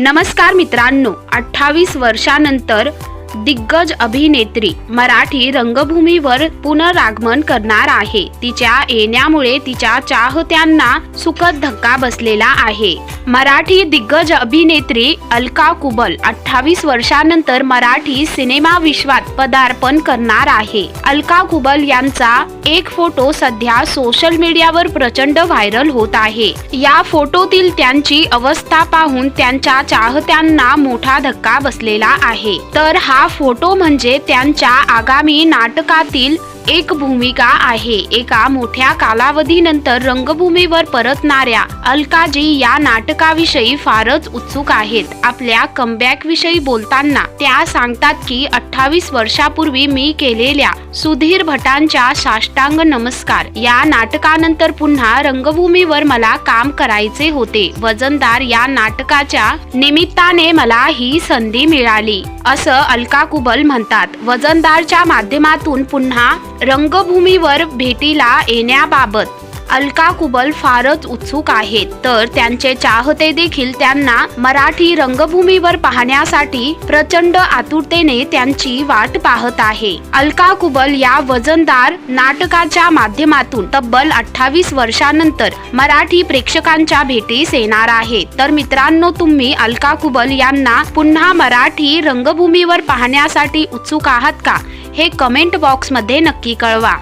नमस्कार मित्रांनो अठ्ठावीस वर्षानंतर दिग्गज अभिनेत्री मराठी रंगभूमीवर पुनरागमन करणार आहे. तिच्या येण्यामुळे तिच्या चाहत्यांना सुखद धक्का बसलेला आहे. मराठी दिग्गज अभिनेत्री अलका कुबल अठ्ठावीस वर्षानंतर मराठी सिनेमा विश्वात पदार्पण करणार आहे. अलका कुबल यांचा एक फोटो सध्या सोशल मीडियावर प्रचंड व्हायरल होत आहे. या फोटोतील त्यांची अवस्था पाहून त्यांच्या चाहत्यांना मोठा धक्का बसलेला आहे. तर हा हा फोटो म्हणजे त्यांच्या आगामी नाटकातील एक भूमिका आहे. एका मोठ्या कालावधीनंतर रंगभूमीवर परतणाऱ्या अलकाजी या नाटकाविषयी फारच उत्सुक आहेत. आपल्या कमबॅक विषयी बोलताना त्या सांगतात की अठ्ठावीस वर्षापूर्वी मी केलेल्या सुधीर भटांच्या साष्टांग नमस्कार. या नाटकानंतर पुन्हा रंगभूमीवर मला काम करायचे होते. वजनदार या नाटकाच्या निमित्ताने मला ही संधी मिळाली. असं अलका कुबल म्हणतात. वजनदारच्या माध्यमातून पुन्हा रंगभूमीवर भेटीला येण्याबाबत अलका कुबल फारच उत्सुक आहेत. तर त्यांचे चाहते देखील त्यांना मराठी रंगभूमीवर पाहण्यासाठी प्रचंड आतुरतेने त्यांची वाट पाहत आहे. अलका कुबल या वजनदार नाटकाच्या माध्यमातून तब्बल अठ्ठावीस वर्षानंतर मराठी प्रेक्षकांच्या भेटीस येणार आहे तर मित्रांनो तुम्ही अलका कुबल यांना पुन्हा मराठी रंगभूमीवर पाहण्यासाठी उत्सुक आहात का? हे कमेंट बॉक्समध्ये नक्की कळवा.